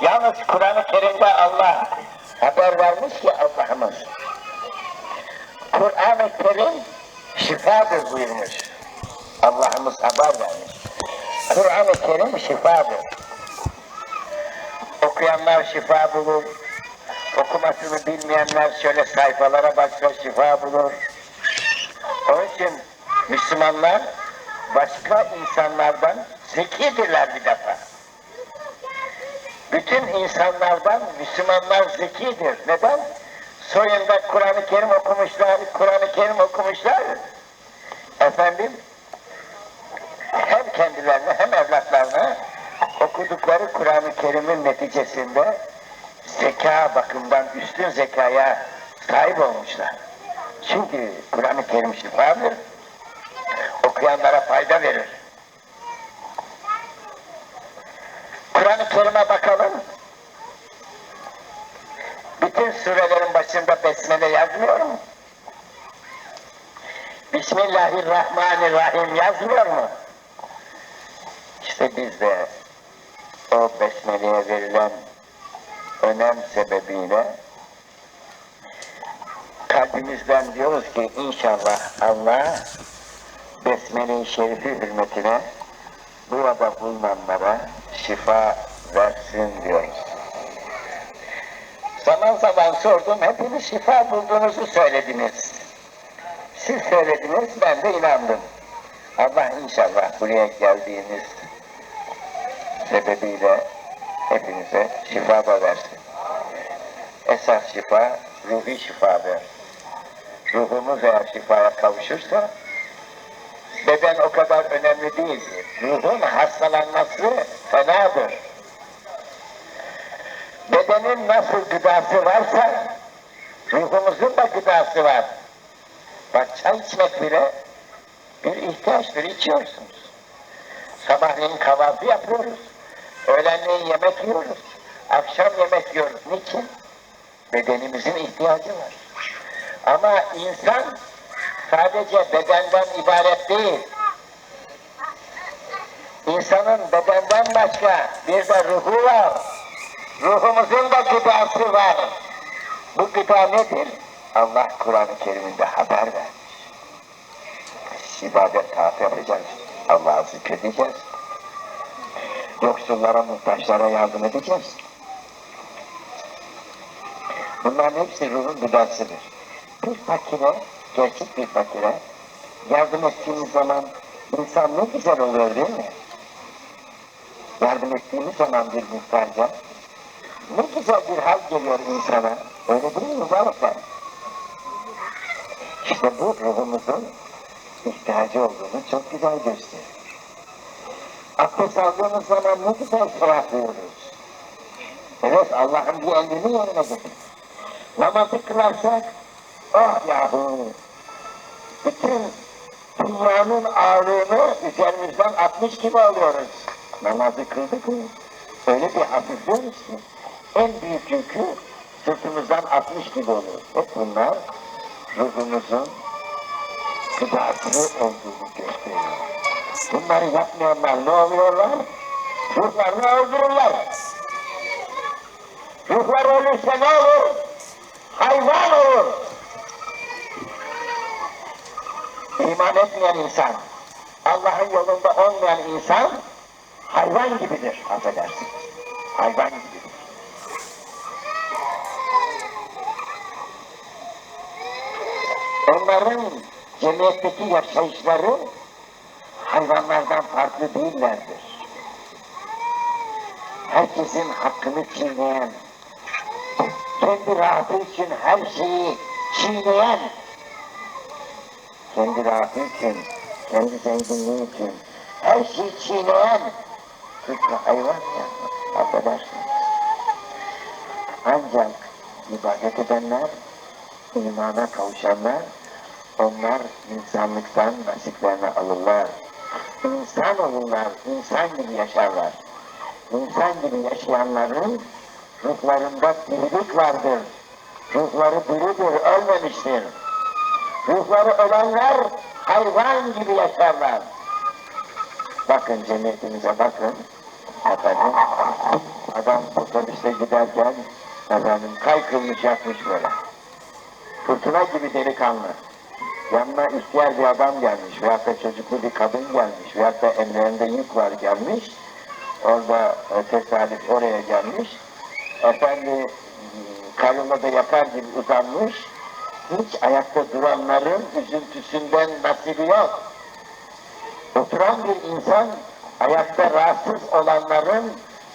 Yalnız Kur'an-ı Kerim'de Allah haber vermiş ki Allah'ımız. Kur'an-ı Kerim şifadır buyurmuş. Allah'ımız haber vermiş. Kur'an-ı Kerim şifadır. Okuyanlar şifa bulur. Okumasını bilmeyenler şöyle sayfalara baksa şifa bulur. Onun için Müslümanlar başka insanlardan zekidirler bir defa. Bütün insanlardan Müslümanlar zekidir. Neden? Soyunda Kur'an-ı Kerim okumuşlar, Kur'an-ı Kerim okumuşlar. Efendim, hem kendilerine hem evlatlarına okudukları Kur'an-ı Kerim'in neticesinde zeka bakımından üstün zekaya sahip olmuşlar. Çünkü Kur'an-ı Kerim şifadır, okuyanlara fayda verir. Kerim'e bakalım. Bütün surelerin başında besmele yazmıyor mu? Bismillahirrahmanirrahim yazmıyor mu? İşte biz de o besmeleye verilen önem sebebiyle kalbimizden diyoruz ki inşallah Allah Besmele-i Şerifi hürmetine burada bulunanlara şifa versin diyoruz. Zaman zaman sordum, hepiniz şifa bulduğunuzu söylediniz. Siz söylediniz, ben de inandım. Allah inşallah buraya geldiğiniz sebebiyle hepinize şifa da versin. Esas şifa, ruhi şifadır. Ruhumuz eğer şifaya kavuşursa, beden o kadar önemli değildir. Ruhun hastalanması Bedenin nasıl gıdası varsa, ruhumuzun da gıdası var. Bak çay içmek bile bir ihtiyaçtır, içiyorsunuz. Sabahleyin kahvaltı yapıyoruz. Öğlenleyin yemek yiyoruz. Akşam yemek yiyoruz. Niçin? Bedenimizin ihtiyacı var. Ama insan sadece bedenden ibaret değil. İnsanın bedenden başka bir de ruhu var. Ruhumuzun da gıdası var. Bu gıda nedir? Allah Kur'an-ı Kerim'inde haber vermiş. İbadet taat yapacağız. Allah'ı zikredeceğiz. Yoksullara, muhtaçlara yardım edeceğiz. Bunların hepsi ruhun gıdasıdır. Bir fakire, gerçek bir fakire yardım ettiğimiz zaman insan ne güzel oluyor değil mi? Yardım ettiğimiz zaman bir muhtaca ne güzel bir hal geliyor insana. Öyle değil mi zaten? İşte bu ruhumuzun ihtiyacı olduğunu çok güzel gösteriyor. Abdest aldığımız zaman ne güzel ferahlıyoruz. Evet Allah'ın bir emrini getir. Namazı kılarsak, oh yahu, bütün dünyanın ağırlığını üzerimizden atmış gibi oluyoruz. Namazı kıldık mı? Öyle bir hafifliyoruz ki, en büyük yükü sırtımızdan atmış gibi oluyor. Hep bunlar ruhumuzun gıdası olduğunu gösteriyor. Bunları yapmayanlar ne oluyorlar? Ruhlarını öldürürler. Ruhlar ölürse ne olur? Hayvan olur. İman etmeyen insan, Allah'ın yolunda olmayan insan hayvan gibidir, affedersiniz. Hayvan gibidir. Onların cemiyetteki yaşayışları hayvanlardan farklı değillerdir. Herkesin hakkını çiğneyen, kendi rahatı için her şeyi çiğneyen, kendi rahatı için, kendi zenginliği için her şeyi çiğneyen tıpkı hayvan ya, affedersiniz. Ancak ibadet edenler, imana kavuşanlar, onlar insanlıktan nasiplerini alırlar. İnsan olurlar, insan gibi yaşarlar. İnsan gibi yaşayanların ruhlarında dirilik vardır. Ruhları diridir, ölmemiştir. Ruhları ölenler hayvan gibi yaşarlar. Bakın cemiyetimize bakın. efendim. Adam otobüste giderken efendim kaykılmış yatmış böyle. Fırtına gibi delikanlı. Yanına ihtiyar bir adam gelmiş veyahut da çocuklu bir kadın gelmiş veyahut da ellerinde yük var gelmiş. Orada e, tesadüf oraya gelmiş. Efendi karnında da yapar gibi uzanmış. Hiç ayakta duranların üzüntüsünden nasibi yok. Oturan bir insan ayakta rahatsız olanların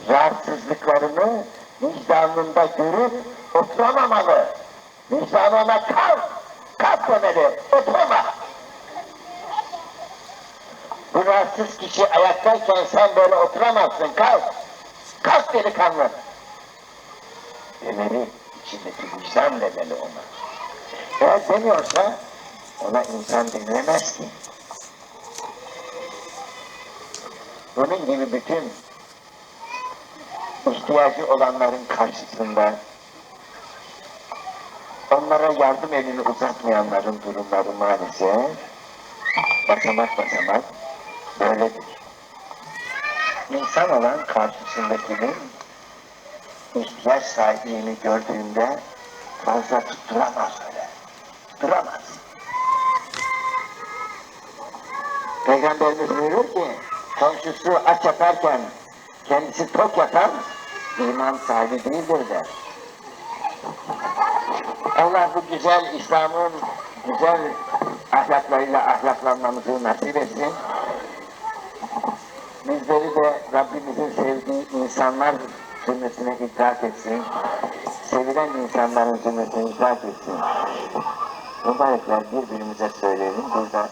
rahatsızlıklarını vicdanında görüp oturamamalı. Vicdan ona kalk, kalk demeli, oturma. Bu rahatsız kişi ayaktayken sen böyle oturamazsın, kalk. Kalk delikanlı. Demeli, içindeki vicdan demeli ona. Eğer demiyorsa ona insan dinlemez ki. Bunun gibi bütün ihtiyacı olanların karşısında onlara yardım elini uzatmayanların durumları maalesef basamak basamak böyledir. İnsan olan karşısındakinin ihtiyaç sahibini gördüğünde fazla tutturamaz öyle. Tutturamaz. Peygamberimiz buyurur ki komşusu aç yatarken kendisi tok yatan iman sahibi değildir der. Allah bu güzel İslam'ın güzel ahlaklarıyla ahlaklanmamızı nasip etsin. Bizleri de Rabbimizin sevdiği insanlar cümlesine itaat etsin. Sevilen insanların cümlesine itaat etsin. Mübarekler birbirimize söyleyelim. Burada